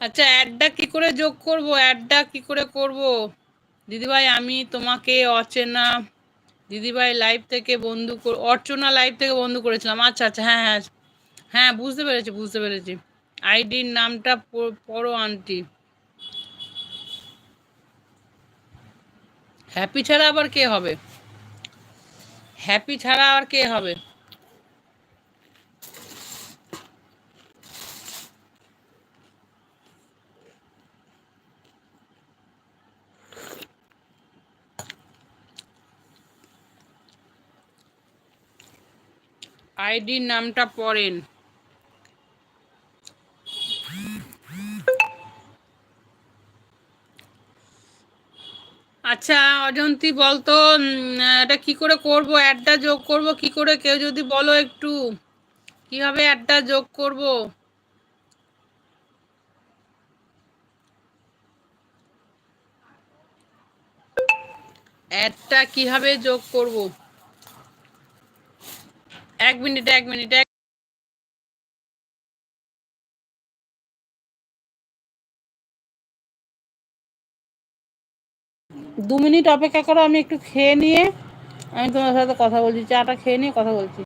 আচ্ছা অ্যাডটা কি করে যোগ করব? অ্যাডটা কি করে করব? দিদিভাই, আমি তোমাকে অচেনা দিদিভাই লাইভ থেকে বন্ধু অর্চনা লাইভ থেকে বন্ধু করেছিলাম। আচ্ছা আচ্ছা হ্যাঁ হ্যাঁ হ্যাঁ বুঝতে পেরেছি বুঝতে পেরেছি। আইডির নামটা পড়ো, আন্টি। হ্যাপি ছাড়া আবার কে হবে? হ্যাপি ছাড়া আর কে হবে? আইডির নামটা পড়েন। আচ্ছা অজন্তি বলতো এটা কি করে করব? অ্যাডটা যোগ করব কি করে? কেউ যদি বলো একটু। কীভাবে অ্যাডটা যোগ করব? অ্যাডটা কীভাবে যোগ করব? এক মিনিট এক মিনিট এক দু মিনিট অপেক্ষা করো, আমি একটু খেয়ে নিয়ে আমি তোমার সাথে কথা বলছি চাটা খেয়ে নিয়ে কথা বলছি।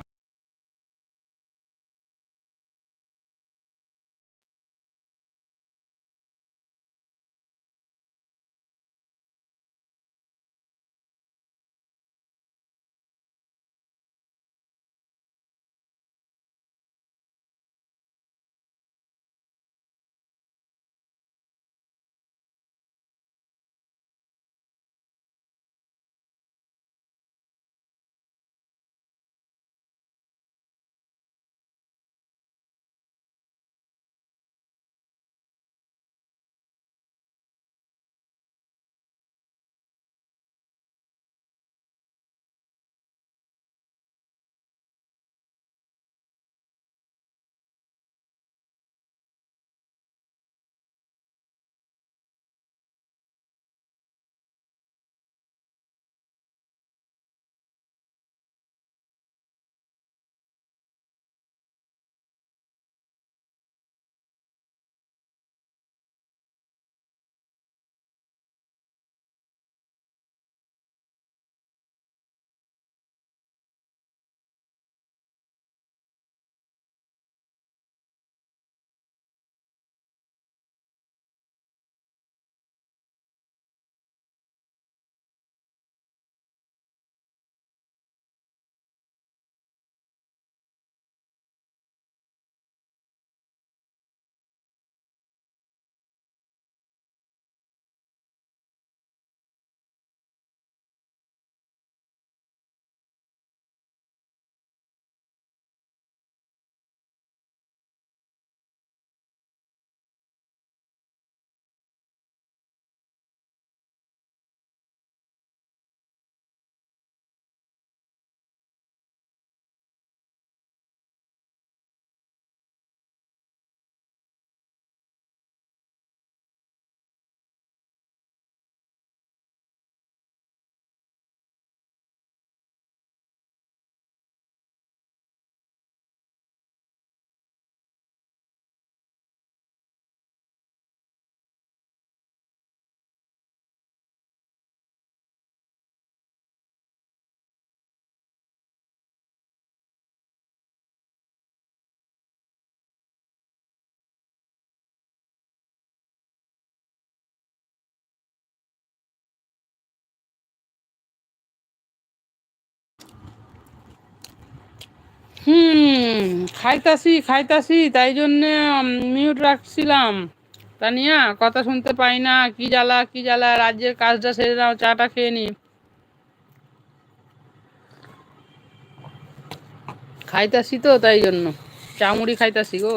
হুম, খাইতাছি খাইতাছি, তাই জন্যে মিউট রাখছিলাম। তানিয়া কথা শুনতে পাই না, কি জ্বালা কি জ্বালা, রাজ্যের কাজটা সেরে নাও, চাটা খেয়ে নি। খাইতাছি তো, তাই জন্য। চামুড়ি খাইতাছি গো।